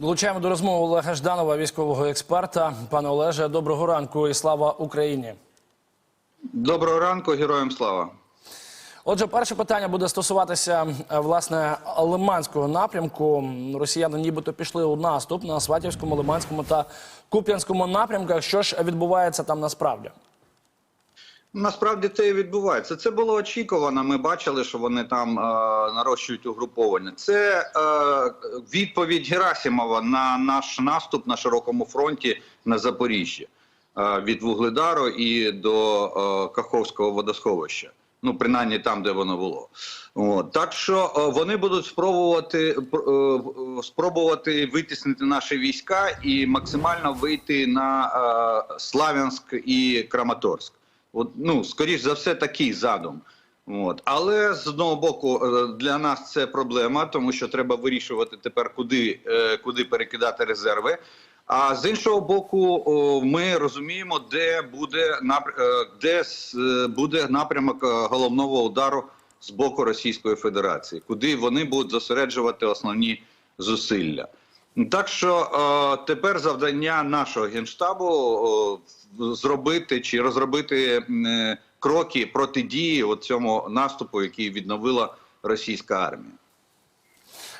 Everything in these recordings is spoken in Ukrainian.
Долучаємо до розмови Олега Жданова, військового експерта. Пане Олеже, доброго ранку і слава Україні. Доброго ранку, героям слава. Отже, перше питання буде стосуватися е, власне Лиманського напрямку. Росіяни нібито пішли у наступ на Сватівському, Лиманському та Куп'янському напрямках. Що ж відбувається там насправді? Насправді це і відбувається. Це було очікувано. Ми бачили, що вони там е, нарощують угруповання. Це е, відповідь Герасимова на наш наступ на широкому фронті на Запоріжжі е, від Вугледару і до е, Каховського водосховища. Ну, принаймні там, де воно було. От. Так що е, вони будуть спробувати пр- е, спробувати витіснити наші війська і максимально вийти на е, Славянськ і Краматорськ. От, ну, скоріш за все, такий задум. От. Але з одного боку, е, для нас це проблема, тому що треба вирішувати тепер, куди, е, куди перекидати резерви. А з іншого боку, ми розуміємо, де буде е, де буде напрямок головного удару з боку Російської Федерації, куди вони будуть зосереджувати основні зусилля. Так що е, тепер завдання нашого генштабу е, зробити чи розробити е, кроки протидії от цьому наступу, який відновила російська армія.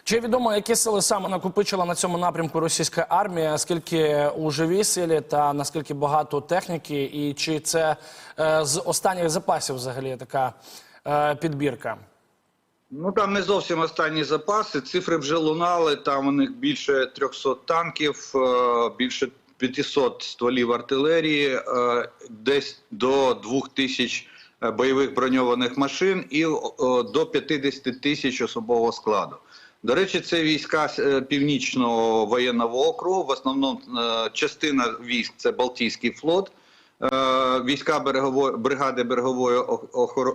Чи відомо, які сили саме накопичила на цьому напрямку російська армія? Скільки у живій силі та наскільки багато техніки, і чи це е, з останніх запасів взагалі така е, підбірка? Ну там не зовсім останні запаси. Цифри вже лунали. Там у них більше 300 танків, е, більше 500 стволів артилерії, е, десь до 2000 е, бойових броньованих машин і до 50 тисяч особового складу. До речі, це війська північного воєнного округу. В основному частина військ це Балтійський флот. Е, війська берегової бригади берегової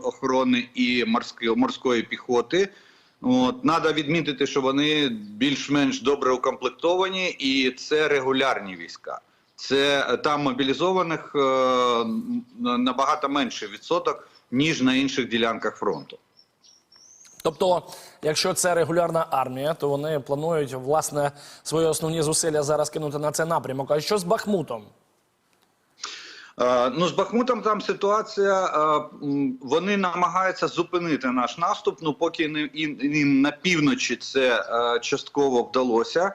охорони і морської морської піхоти. От надо відмітити, що вони більш-менш добре укомплектовані, і це регулярні війська. Це е, там мобілізованих е, набагато менший відсоток ніж на інших ділянках фронту. Тобто, якщо це регулярна армія, то вони планують власне свої основні зусилля зараз кинути на цей напрямок. А що з Бахмутом? Е, Ну, з Бахмутом там ситуація. е, Вони намагаються зупинити наш наступ. Ну, поки їм на півночі це е, частково вдалося.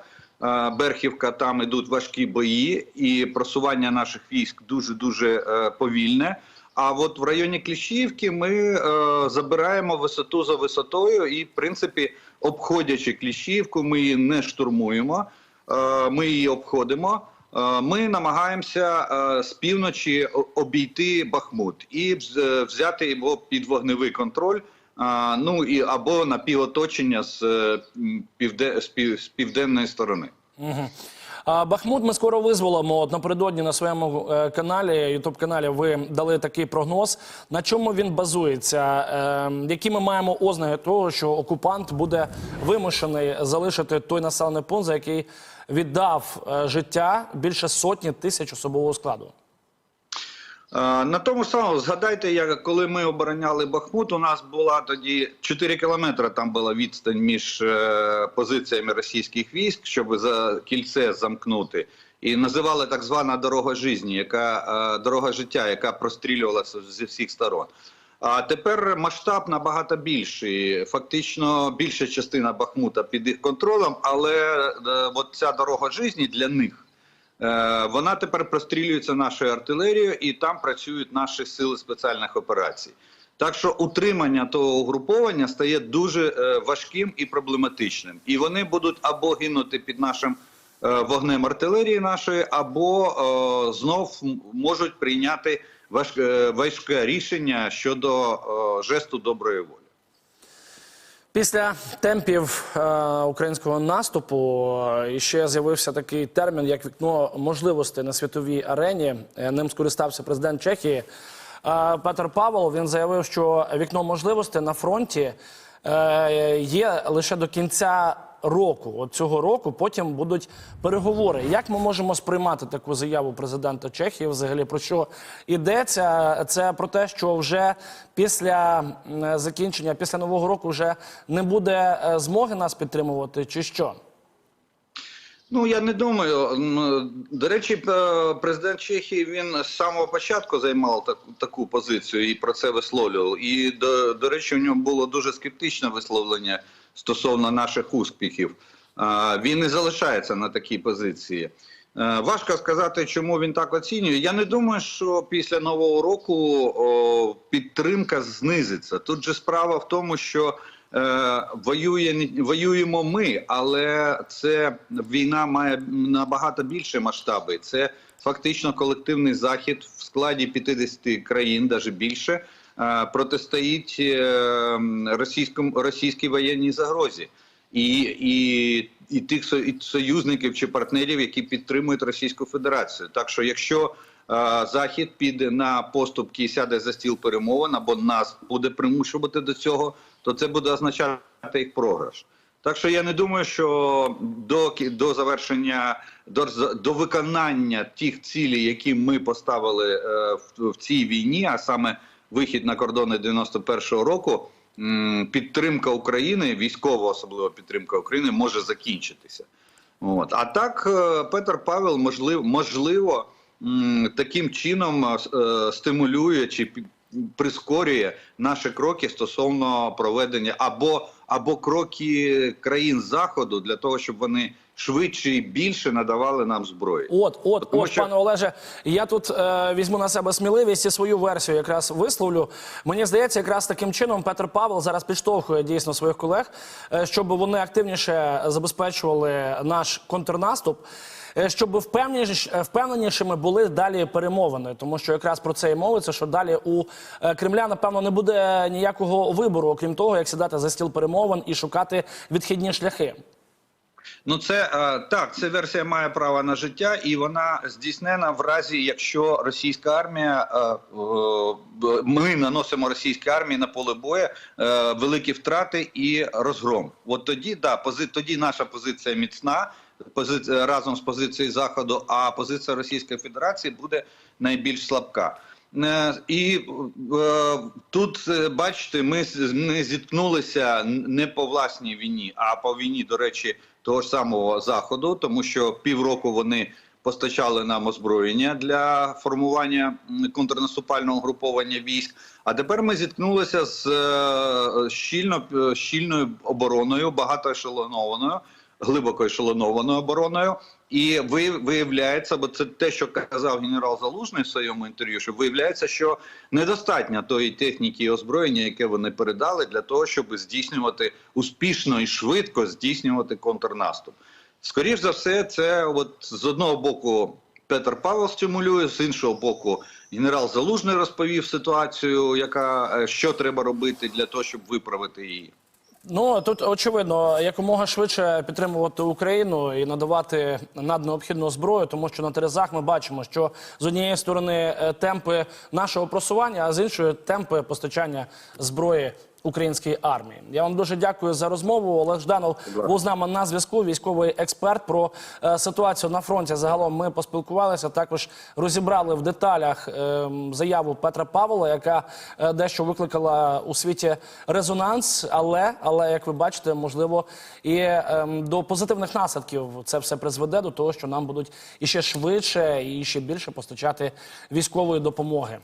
Берхівка там ідуть важкі бої, і просування наших військ дуже дуже повільне. А от в районі Кліщівки ми забираємо висоту за висотою, і в принципі, обходячи Кліщівку, ми її не штурмуємо, ми її обходимо. Е, Ми намагаємося е, з півночі обійти Бахмут і взяти його під вогневий контроль. е, Ну і або на півоточення з, півде, з, пів, з південної сторони. Угу. А Бахмут ми скоро визволимо. От напередодні на своєму каналі, ютуб каналі, ви дали такий прогноз. На чому він базується? Які ми маємо ознаки того, що окупант буде вимушений залишити той населений пункт, за який віддав е, життя більше сотні тисяч особового складу? Е, На тому самому згадайте, як коли ми обороняли Бахмут, у нас була тоді 4 кілометри. Там була відстань між е, позиціями російських військ, щоб за кільце замкнути. І називали так звана дорога житті, яка дорога життя, яка прострілювалася зі всіх сторон. А тепер масштаб набагато більший. Фактично більша частина Бахмута під їх контролем, але е, от ця дорога житті для них. Е, Вона тепер прострілюється нашою артилерією, і там працюють наші сили спеціальних операцій. Так що утримання того угруповання стає дуже е, важким і проблематичним. І вони будуть або гинути під нашим вогнем артилерії нашої, або знов можуть прийняти важке, важке рішення щодо е, жесту доброї волі. Після темпів е, українського наступу е, ще з'явився такий термін, як вікно можливостей на світовій арені. Е, Ним скористався президент Чехії е, Петр Павел. Він заявив, що вікно можливостей на фронті е, є лише до кінця року. От цього року потім будуть переговори. Як ми можемо сприймати таку заяву президента Чехії? Взагалі про що йдеться? Це про те, що вже після закінчення, після нового року, вже не буде е, змоги нас підтримувати, чи що? Ну я не думаю. До речі, президент Чехії він з самого початку займав таку, таку позицію і про це висловлював. І до, до речі, у нього було дуже скептичне висловлення стосовно наших успіхів. Він і залишається на такій позиції. Е, Важко сказати, чому він так оцінює. Я не думаю, що після нового року підтримка знизиться. Тут же справа в тому, що е, воює воюємо ми, але це війна має набагато більше масштаби. Це фактично колективний захід в складі 50 країн, навіть більше, протистоїть е, російському російській воєнній загрозі. І, і, і тих союзників чи партнерів, які підтримують Російську Федерацію. Так що, якщо е, Захід піде на поступки і сяде за стіл перемовин або нас буде примушувати до цього, то це буде означати їх програш. Так що я не думаю, що до, до завершення до, до виконання тих цілей, які ми поставили е, в, в цій війні, а саме вихід на кордони 91-го року, підтримка України, військова особливо підтримка України, може закінчитися. От. А так, е, Петр Павел, можливо, можливо таким чином е, стимулює чи прискорює наші кроки стосовно проведення або, або кроки країн Заходу для того, щоб вони швидше і більше надавали нам зброї. От, от, Тому от, що- пане Олеже, я тут е, візьму на себе сміливість і свою версію якраз висловлю. Мені здається, якраз таким чином Петр Павел зараз підштовхує дійсно своїх колег, е, щоб вони активніше забезпечували наш контрнаступ. е, Щоб впевненіш, впевненішими були далі перемовини, тому що якраз про це і мовиться, що далі у е, Кремля напевно не буде ніякого вибору, окрім того, як сідати за стіл перемовин і шукати відхідні шляхи. Ну, це е, так, ця версія має право на життя, і вона здійснена в разі, якщо російська армія е, е, ми наносимо російській армії на поле бою е, великі втрати і розгром. От тоді да, пози, тоді наша позиція міцна. Позиція разом з позицією заходу, а позиція Російської Федерації буде найбільш слабка. Е, І е, тут е, бачите, ми, ми зіткнулися не по власній війні, а по війні, до речі, того ж самого заходу, тому що півроку вони постачали нам озброєння для формування контрнаступального груповання військ. А тепер ми зіткнулися з щільно, щільною обороною, багатоешелонованою, глибоко ешелонованою обороною. І ви виявляється, бо це те, що казав генерал Залужний в своєму інтерв'ю, що виявляється, що недостатньо тої техніки і озброєння, яке вони передали, для того, щоб здійснювати успішно і швидко здійснювати контрнаступ. Скоріше за все, це от з одного боку Петр Павел стимулює, з іншого боку, генерал Залужний розповів ситуацію, яка е, що треба робити для того, щоб виправити її. Ну тут очевидно, якомога швидше підтримувати Україну і надавати наднеобхідну зброю, тому що на терезах ми бачимо, що з однієї сторони е, темпи нашого просування, а з іншої темпи постачання зброї. Української армії я вам дуже дякую за розмову. Олег Жданов був з нами на зв'язку. Військовий експерт про е, ситуацію на фронті. Загалом ми поспілкувалися. Також розібрали в деталях е, заяву Петра Павла, яка е, дещо викликала у світі резонанс. Але, але як ви бачите, можливо, і е, до позитивних наслідків це все призведе до того, що нам будуть іще швидше і ще більше постачати військової допомоги.